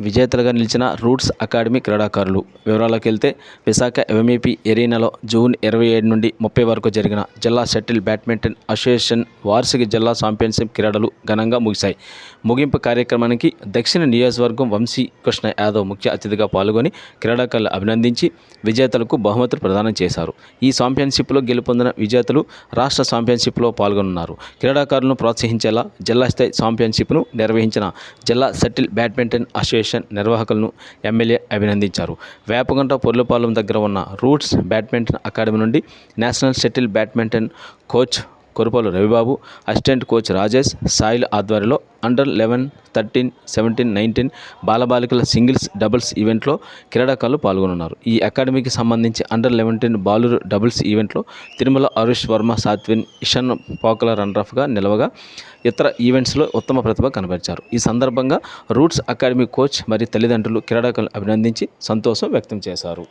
విజేతలుగా నిలిచిన roots academy క్రీడాకారులు. వివరాల్లోకి వెళ్తే విశాఖ ఎంఈపీ ఎరీనాలో జూన్ ఇరవై ఏడు నుండి ముప్పై వరకు జరిగిన జిల్లా షటిల్ బ్యాడ్మింటన్ అసోసియేషన్ వార్షిక జిల్లా ఛాంపియన్షిప్ క్రీడలు ఘనంగా ముగిశాయి. ముగింపు కార్యక్రమానికి దక్షిణ నియోజకవర్గం వంశీ కృష్ణ యాదవ్ ముఖ్య అతిథిగా పాల్గొని క్రీడాకారులు అభినందించి విజేతలకు బహుమతులు ప్రదానం చేశారు. ఈ ఛాంపియన్షిప్లో గెలుపొందిన విజేతలు రాష్ట్ర ఛాంపియన్షిప్లో పాల్గొనున్నారు. క్రీడాకారులను ప్రోత్సహించేలా జిల్లా స్థాయి ఛాంపియన్షిప్ను నిర్వహించిన జిల్లా షటిల్ బ్యాడ్మింటన్ అసోసియేషన్ నిర్వాహకులను ఎమ్మెల్యే అభినందించారు. వేపగంట పొర్లుపాలెం దగ్గర ఉన్న రూట్స్ బ్యాడ్మింటన్ అకాడమీ నుండి national shuttle badminton coach Kurapalu Ravibabu assistant coach Rajesh Sail ఆధ్వర్యంలో under eleven thirteen seventeen nineteen బాలబాలికల singles doubles ఈవెంట్లో క్రీడాకారులు పాల్గొనున్నారు. ఈ అకాడమీకి సంబంధించి అండర్ లెవెంటీన్ బాలురు డబుల్స్ ఈవెంట్లో తిరుమల అరుష్ వర్మ సాత్విన్ ఇషన్ పోకల రన్రఫ్గా నిలవగా ఇతర ఈవెంట్స్లో ఉత్తమ ప్రతిభ కనబరిచారు. ఈ సందర్భంగా రూట్స్ అకాడమీ కోచ్ మరియు తల్లిదండ్రులు క్రీడాకారులు అభినందించి సంతోషం వ్యక్తం చేశారు.